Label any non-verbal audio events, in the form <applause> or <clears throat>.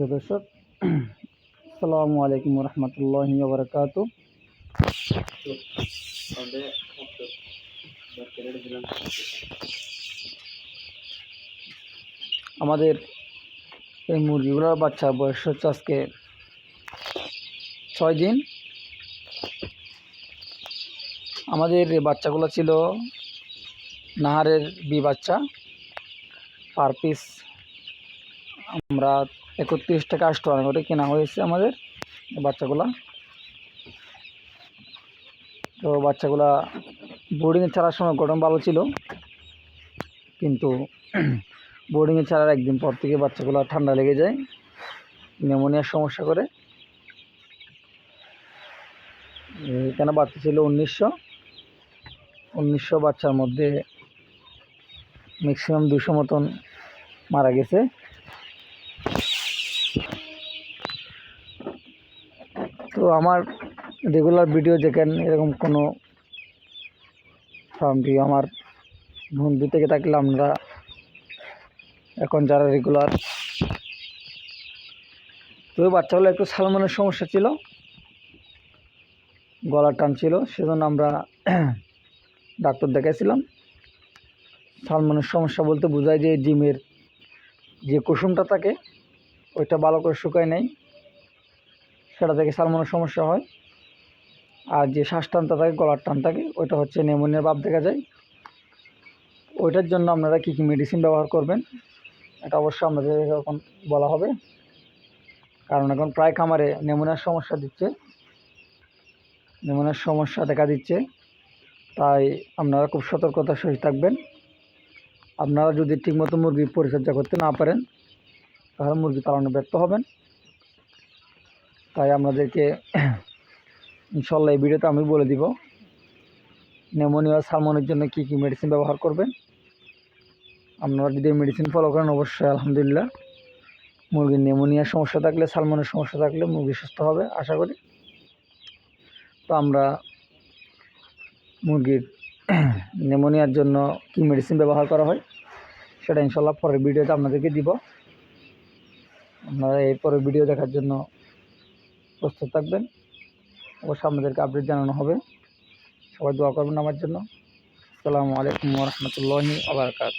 দর্শক, আসসালামু আলাইকুম রহমতুল্লাহি ওবরাকাত আমাদের এই মুরগিগুলোর বাচ্চা বয়স হচ্ছে আজকে ছয় দিন। আমাদের বাচ্চাগুলো ছিল নাহারের বি বাচ্চা, পার পিস আমরা একত্রিশ টাকা আষ্ট টাকা করে কেনা হয়েছে আমাদের বাচ্চাগুলা। তো বাচ্চাগুলা বোর্ডিংয়ে ছাড়ার সময় গঠন ভালো ছিল, কিন্তু <clears throat> বোর্ডিংয়ে ছাড়ার একদিন পর থেকে বাচ্চাগুলো ঠান্ডা লেগে যায় নিউমোনিয়ার সমস্যা করে। এখানে বাচ্চা ছিল উনিশশো। উনিশশো বাচ্চার মধ্যে ম্যাক্সিমাম দুশো মতন মারা গেছে। তো আমার রেগুলার ভিডিও দেখেন, এরকম কোনো ফার্মটি আমার বন্ধু থেকে থাকলে আমরা এখন যারা রেগুলার তো বাচ্চাগুলো একটু সালমানের সমস্যা ছিল, গলার টান ছিল, সেজন্য আমরা <clears throat> ডাক্তার দেখাইছিলাম। সালমানের সমস্যা বলতে বোঝায় যে ডিমের যে কুসুমটা থাকে, ওইটা ভালো করে শুকায় নেই। সেটা থেকে সালমানের সমস্যা হয়। আর যে শ্বাস টানটা থাকে, গলার টান থাকে, ওইটা হচ্ছে নেমোনিয়ার ভাব দেখা যায়। ওইটার জন্য আপনারা কী কী মেডিসিন ব্যবহার করবেন, এটা অবশ্যই আপনাদের এখন বলা হবে। কারণ এখন প্রায় খামারে নেমোনিয়ার সমস্যা দিচ্ছে। নেমোনিয়ার সমস্যা দেখা দিচ্ছে। তাই আপনারা খুব সতর্কতার সহিত থাকবেন। আপনারা যদি ঠিকমতো মুরগি পরিচর্যা করতে না পারেন, তাহলে মুরগি পালনে ব্যর্থ হবেন। তাই আপনাদেরকে ইনশাল্লাহ এই ভিডিওতে আমি বলে দিব, নেমোনিয়া সালমনের জন্য কী কী মেডিসিন ব্যবহার করবেন। আপনারা যদি মেডিসিন ফলো করেন, অবশ্যই আলহামদুলিল্লাহ। মুরগির নেমোনিয়ার সমস্যা থাকলে, সালমনের সমস্যা থাকলে মুরগি সুস্থ হবে, আশা করি। তো আমরা মুরগির নেমোনিয়ার জন্য কী মেডিসিন ব্যবহার করা হয়, সেটা ইনশাল্লাহ পরের ভিডিওতে আপনাদেরকে দিব। আপনারা এরপরের ভিডিও দেখার জন্য প্রস্তুত থাকবেন। অবশ্যই আপনাদেরকে আপডেট জানানো হবে। সবাই দোয়া করবেন আমার জন্য। আসসালামু আলাইকুম আবার আবরকাত